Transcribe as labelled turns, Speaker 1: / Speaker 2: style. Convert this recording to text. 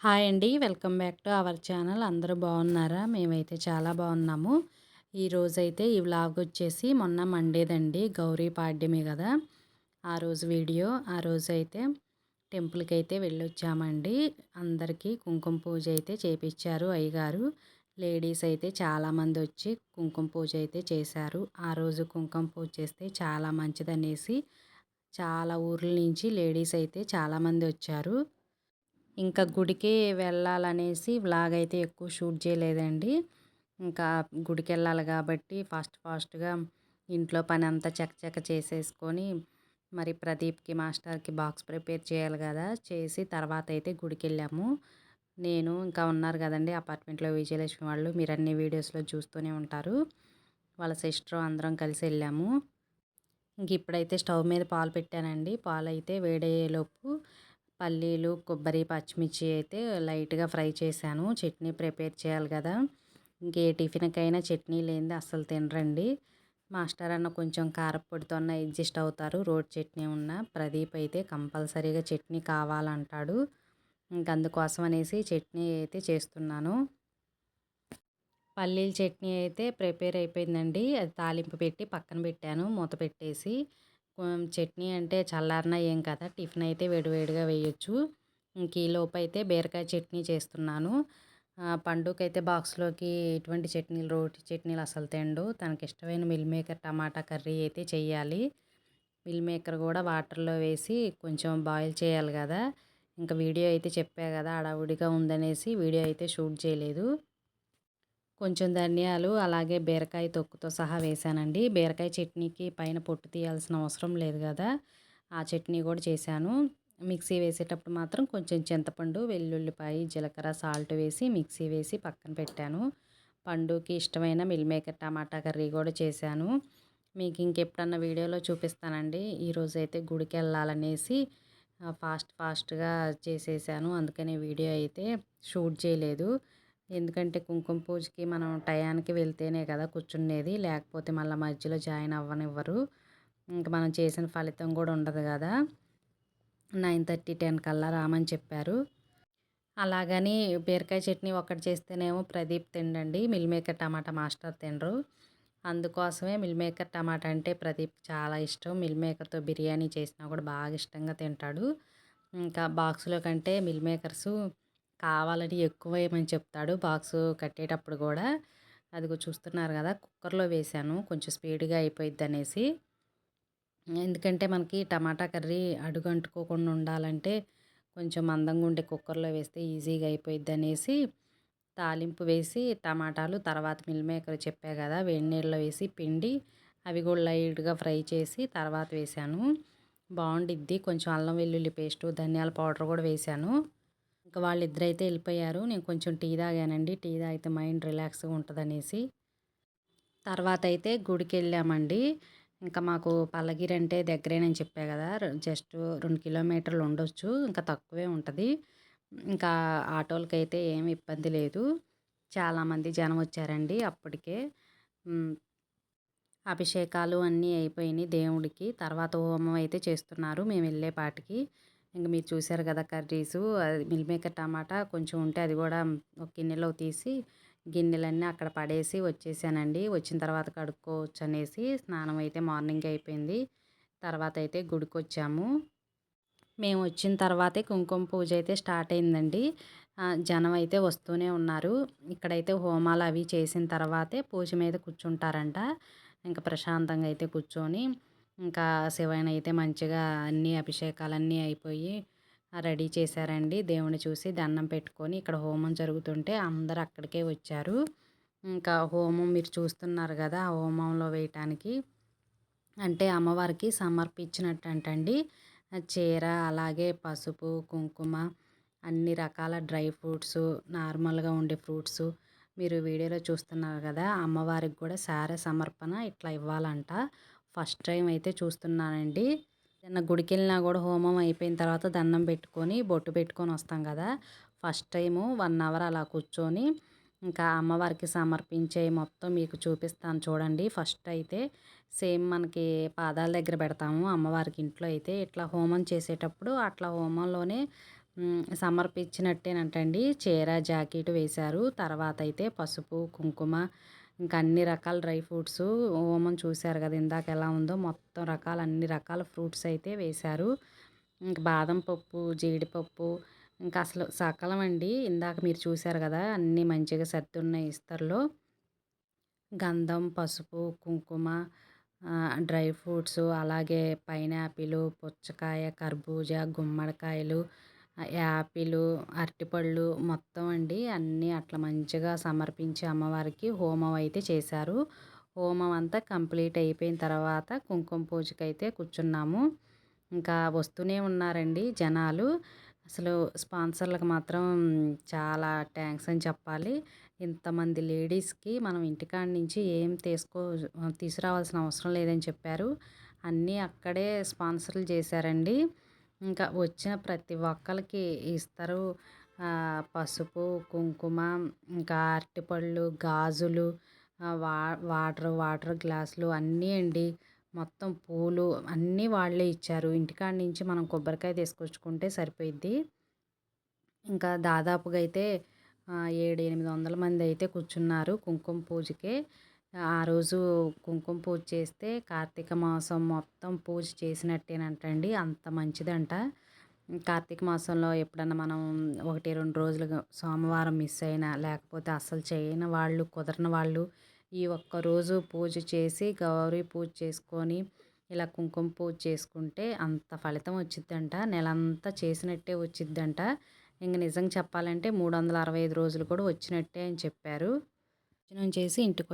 Speaker 1: Hi అండి. Welcome back to our channel. అందరూ బాగున్నారా? మేమైతే చాలా బాగున్నాము. ఈరోజైతే ఈ వ్లాగ్ వచ్చేసి మొన్న మండేదండి. గౌరీ పాడ్యమే కదా. ఆ రోజు వీడియో. ఆ రోజు అయితే టెంపుల్కి అయితే వెళ్ళొచ్చామండి. అందరికీ కుంకుమ పూజ అయితే చేపించారు అయ్యగారు. లేడీస్ అయితే చాలామంది వచ్చి కుంకుమ పూజ అయితే చేశారు. ఆ రోజు కుంకుమ పూజ చేస్తే చాలా మంచిదనేసి చాలా ఊర్ల నుంచి లేడీస్ అయితే చాలామంది వచ్చారు. ఇంకా గుడికి వెళ్ళాలనేసి వ్లాగ్ అయితే ఎక్కువ షూట్ చేయలేదండి. ఇంకా గుడికి వెళ్ళాలి కాబట్టి ఫాస్ట్ ఫాస్ట్గా ఇంట్లో పని అంతా చకచక చేసేసుకొని మరి ప్రదీప్కి మాస్టర్కి బాక్స్ ప్రిపేర్ చేయాలి కదా చేసి తర్వాత అయితే గుడికి వెళ్ళాము. నేను ఇంకా ఉన్నారు కదండి అపార్ట్మెంట్లో విజయలక్ష్మి వాళ్ళు మీరు అన్ని వీడియోస్లో చూస్తూనే ఉంటారు. వాళ్ళ సిస్టర్ అందరం కలిసి వెళ్ళాము. ఇంక ఇప్పుడైతే స్టవ్ మీద పాలు పెట్టానండి. పాలు అయితే వేడయ్యేలోపు పల్లీలు కొబ్బరి పచ్చిమిర్చి అయితే లైట్గా ఫ్రై చేశాను. చట్నీ ప్రిపేర్ చేయాలి కదా. ఇంకే టిఫిన్కైనా చట్నీ లేనిది అస్సలు తినరండి. మాస్టర్ అన్న కొంచెం కారపొడితో అడ్జస్ట్ అవుతారు. రోడ్ చట్నీ ఉన్న ప్రదీప్ అయితే కంపల్సరీగా చట్నీ కావాలంటాడు. ఇంక అందుకోసం అనేసి చట్నీ అయితే చేస్తున్నాను. పల్లీల చట్నీ అయితే ప్రిపేర్ అయిపోయిందండి. అది తాలింపు పెట్టి పక్కన పెట్టాను. మూత పెట్టేసి చట్నీ అంటే చల్లారిన ఏం కదా? టిఫిన్ అయితే వేడివేడిగా వేయొచ్చు. ఇంక ఈ అయితే బీరకాయ చట్నీ చేస్తున్నాను. పండుగ అయితే బాక్స్లోకి ఎటువంటి చట్నీలు రోటి చట్నీలు అసలు తిండు తనకి ఇష్టమైన మిల్ మేకర్ టమాటా కర్రీ అయితే చేయాలి మిల్ మేకర్ కూడా వాటర్లో వేసి కొంచెం బాయిల్ చేయాలి కదా. ఇంకా వీడియో అయితే చెప్పా కదా అడావుడిగా ఉందనేసి వీడియో అయితే షూట్ చేయలేదు. కొంచెం ధనియాలు అలాగే బీరకాయ తొక్కుతో సహా వేసానండి బీరకాయ చట్నీకి పైన పొట్టు తీయాల్సిన అవసరం లేదు కదా. ఆ చట్నీ కూడా చేశాను. మిక్సీ వేసేటప్పుడు మాత్రం కొంచెం చింతపండు వెల్లుల్లిపాయ జీలకర్ర సాల్ట్ వేసి మిక్సీ వేసి పక్కన పెట్టాను. పండుకి ఇష్టమైన మిల్ మేకర్ టమాటా కర్రీ కూడా చేశాను. మీకు ఇంకెప్పుడన్నా వీడియోలో చూపిస్తానండి. ఈరోజైతే గుడికి వెళ్ళాలనేసి ఫాస్ట్ ఫాస్ట్గా చేసేసాను. అందుకని వీడియో అయితే షూట్ చేయలేదు. ఎందుకంటే కుంకుమ పూజకి మనం టయానికి వెళ్తేనే కదా కూర్చునేది లేకపోతే మళ్ళీ మధ్యలో జాయిన్ అవ్వనివ్వరు. ఇంకా మనం చేసిన ఫలితం కూడా ఉండదు కదా. నైన్ థర్టీ టెన్ కల్లా రామని చెప్పారు. అలాగని బీరకాయ చట్నీ ఒక్కటి చేస్తేనేమో ప్రదీప్ తినండి మిల్ మేకర్ టమాటా మాస్టర్ తినరు. అందుకోసమే మిల్ మేకర్ టమాటా అంటే ప్రదీప్ చాలా ఇష్టం. మిల్ మేకర్తో బిర్యానీ చేసినా కూడా బాగా ఇష్టంగా తింటాడు. ఇంకా బాక్స్లో కంటే మిల్ మేకర్సు కావాలని ఎక్కువ వేయమని చెప్తాడు బాక్స్ కట్టేటప్పుడు కూడా అదిగో చూస్తున్నారు కదా కుక్కర్లో వేసాను కొంచెం స్పీడ్గా అయిపోయిద్ది అనేసి ఎందుకంటే మనకి టమాటా కర్రీ అడుగు అంటుకోకుండా ఉండాలంటే కొంచెం మందంగా ఉండే కుక్కర్లో వేస్తే ఈజీగా అయిపోయిద్ది అనేసి తాలింపు వేసి టమాటాలు తర్వాత మిల్ మేకర్ చెప్పా కదా వేడి నీళ్ళలో వేసి పిండి అవి కూడా లైట్గా ఫ్రై చేసి తర్వాత వేసాను బాగుండిద్ది కొంచెం అల్లం వెల్లుల్లి పేస్టు ధనియాల పౌడర్ కూడా వేశాను. ఇంకా వాళ్ళిద్దరైతే వెళ్ళిపోయారు. నేను కొంచెం టీ తాగానండి. టీ తాగితే మైండ్ రిలాక్స్గా ఉంటుంది అనేసి తర్వాత అయితే గుడికి వెళ్ళామండి ఇంకా మాకు పల్లగిరి అంటే దగ్గరేనని చెప్పా కదా జస్ట్ రెండు కిలోమీటర్లు ఉండొచ్చు. ఇంకా తక్కువే ఉంటుంది. ఇంకా ఆటోలకి అయితే ఏమి ఇబ్బంది లేదు. చాలామంది జనం వచ్చారండి అప్పటికే. అభిషేకాలు అన్నీ అయిపోయినాయి దేవుడికి. తర్వాత హోమం అయితే చేస్తున్నారు. మేము వెళ్ళేపాటికి ఇంకా మీరు చూసారు కదా కర్రీసు అది మిల్ మేకర్ టమాటా కొంచెం ఉంటే అది కూడా ఒక గిన్నెలో తీసి గిన్నెలన్నీ అక్కడ పడేసి వచ్చేసానండి. వచ్చిన తర్వాత కడుక్కోవచ్చు అనేసి స్నానం అయితే మార్నింగ్ అయిపోయింది. తర్వాత అయితే గుడికి వచ్చాము మేము వచ్చిన తర్వాతే కుంకుమ పూజ అయితే స్టార్ట్ అయిందండి. జనం అయితే వస్తూనే ఉన్నారు. ఇక్కడైతే హోమాలు అవి చేసిన తర్వాతే పూజ మీద కూర్చుంటారంట. ఇంకా ప్రశాంతంగా అయితే కూర్చొని ఇంకా శివయ్యని అయితే మంచిగా అన్ని అభిషేకాలన్నీ అయిపోయి రెడీ చేశారండి. దేవుని చూసి దండం పెట్టుకొని ఇక్కడ హోమం జరుగుతుంటే అందరు అక్కడికే వచ్చారు. ఇంకా హోమం మీరు చూస్తున్నారు కదా ఆ హోమంలో వేయటానికి. అంటే అమ్మవారికి సమర్పించినట్టు చీర అలాగే పసుపు కుంకుమ అన్ని రకాల డ్రై ఫ్రూట్స్ నార్మల్గా ఉండే ఫ్రూట్స్ మీరు వీడియోలో చూస్తున్నారు కదా అమ్మవారికి కూడా సారే సమర్పణ ఇట్లా ఇవ్వాలంట. ఫస్ట్ టైం అయితే చూస్తున్నానండి. ఏదైనా గుడికి వెళ్ళినా కూడా హోమం అయిపోయిన తర్వాత దండం పెట్టుకొని బొట్టు పెట్టుకొని వస్తాం కదా. ఫస్ట్ టైము వన్ అవర్ అలా కూర్చొని ఇంకా అమ్మవారికి సమర్పించే మొత్తం మీకు చూపిస్తాను చూడండి. ఫస్ట్ అయితే సేమ్ మనకి పాదాల దగ్గర పెడతాము అమ్మవారికి ఇంట్లో అయితే. ఇట్లా హోమం చేసేటప్పుడు అట్లా హోమంలోనే సమర్పించినట్టేనంటండి. చీర జాకెట్ వేశారు. తర్వాత అయితే పసుపు కుంకుమ ఇంకా అన్ని రకాల డ్రై ఫ్రూట్స్ హోమం చూశారు కదా ఇందాక ఎలా ఉందో. మొత్తం రకాల అన్ని రకాల ఫ్రూట్స్ అయితే వేశారు. ఇంకా బాదం పప్పు జీడిపప్పు ఇంకా అసలు సకలం అండి. ఇందాక మీరు చూశారు కదా అన్నీ మంచిగా సర్దున్నాయి ఇస్తర్లో. గంధం పసుపు కుంకుమ డ్రై ఫ్రూట్స్ అలాగే పైనాపిల్ పుచ్చకాయ కర్బూజా గుమ్మడికాయలు యాపిల్ అరటిపళ్ళు మొత్తం అండి అన్నీ అట్లా మంచిగా సమర్పించి అమ్మవారికి హోమం అయితే చేశారు. హోమం అంతా కంప్లీట్ అయిపోయిన తర్వాత కుంకుమ పూజకి అయితే కూర్చున్నాము. ఇంకా వస్తూనే ఉన్నారండి జనాలు. అసలు స్పాన్సర్లకు మాత్రం చాలా థ్యాంక్స్ అని చెప్పాలి. ఇంతమంది లేడీస్కి మనం ఇంటికాడ నుంచి ఏం తీసుకో తీసుకురావాల్సిన అవసరం లేదని చెప్పారు. అన్నీ అక్కడే స్పాన్సర్లు చేశారండి. ఇంకా వచ్చిన ప్రతి ఒక్కరికి ఇస్తారు. పసుపు కుంకుమ ఇంకా అరటిపళ్ళు గాజులు వా వాటర్ వాటర్ గ్లాసులు అన్నీ అండి. మొత్తం పూలు అన్నీ వాళ్ళే ఇచ్చారు. ఇంటికాడ నుంచి మనం కొబ్బరికాయ తీసుకొచ్చుకుంటే సరిపోయిద్ది. ఇంకా దాదాపుగా అయితే ఏడు ఎనిమిది వందల మంది అయితే కూర్చున్నారు కుంకుమ పూజకే. ఆ రోజు కుంకుమ పూజ చేస్తే కార్తీక మాసం మొత్తం పూజ చేసినట్టేనంటండి. అంత మంచిదంట. కార్తీక మాసంలో ఎప్పుడన్నా మనం ఒకటి రెండు రోజులు సోమవారం మిస్ అయినా లేకపోతే అస్సలు చేయని వాళ్ళు కుదరని వాళ్ళు ఈ ఒక్క రోజు పూజ చేసి గౌరీ పూజ చేసుకొని ఇలా కుంకుమ పూజ చేసుకుంటే అంత ఫలితం వచ్చిద్దంట. నెలంతా చేసినట్టే వచ్చిద్దంట. ఇంక నిజంగా చెప్పాలంటే మూడు వందల అరవై ఐదు రోజులు కూడా వచ్చినట్టే అని చెప్పారు. చేసి ఇంటికి